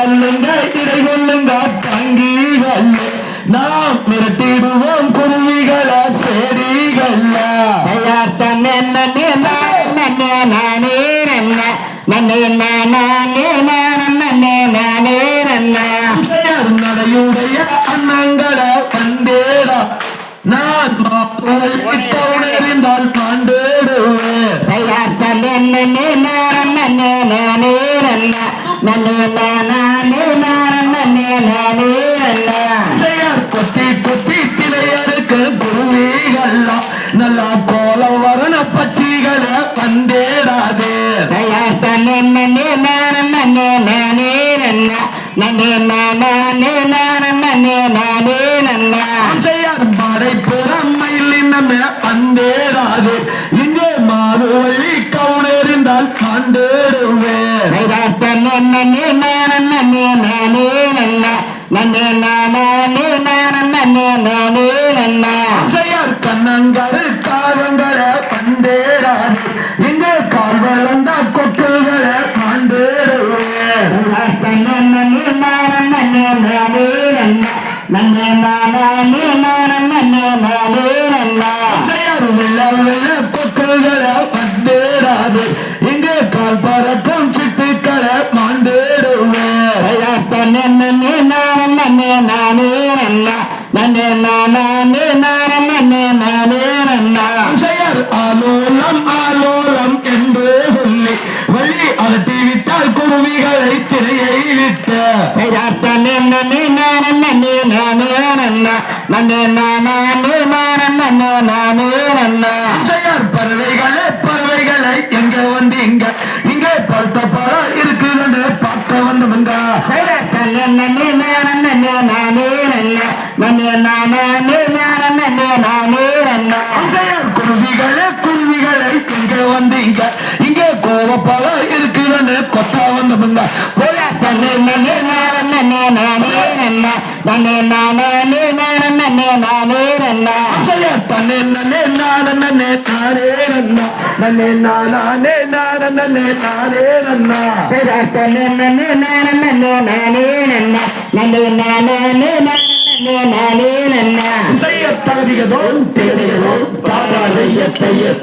அல்லுங்க இடை கொள்ளுங்க பங்கிகள். நாம் மிரட்டிடுவோம் குருவிகள செடிகள. நடையுடைய அண்ணங்களை வந்தேடா நான் மாப்பிள்ளைத்தால் பாண்டேடுவேன் கொத்தி கொத்தி திரையருக்கு குருவிகள்லாம் நல்லா கோலம் வரண பச்சிகளை வந்தேடாதே தயார் தன்னே நன்னே நன்னே நானே நன்ன நன்னே நானே நன்னே நானே நன்ன பெயர் மடை புறமையிலினமே வந்தேடாது பெயர் கண்ணங்கரு காலங்களை வந்தேடாது இங்கே கால் வளர்ந்த கொட்டுகளை பாண்டேடுவேன் பெயர் வெள்ள வெள்ள கொக்குகளை வந்தேடாது இங்கே கால் பெயர் ஆலோலம் ஆலோலம் என்று சொல்லி வழி அலட்டி விட்டால் குருவிகளை திரையை விட்ட பெயர் பறவைகளே பறவைகளை எங்க வந்து இங்க இங்கே பார்த்த பழம் இருக்குதுன்னு பார்க்க வந்தவங்க பெயர் குருவிகளே குருவிகளை எங்க வந்து இங்க இங்கே கோவப்பழம் இருக்குதுன்னு கொத்த வந்தவங்க போயா பெயர் தன்னே நன்னே நானே நானே நன்னா நன்னே நானே நானே நானே நன்னா செய்ய தகுதியதோ தேவையதோ தாராளைய செய்ய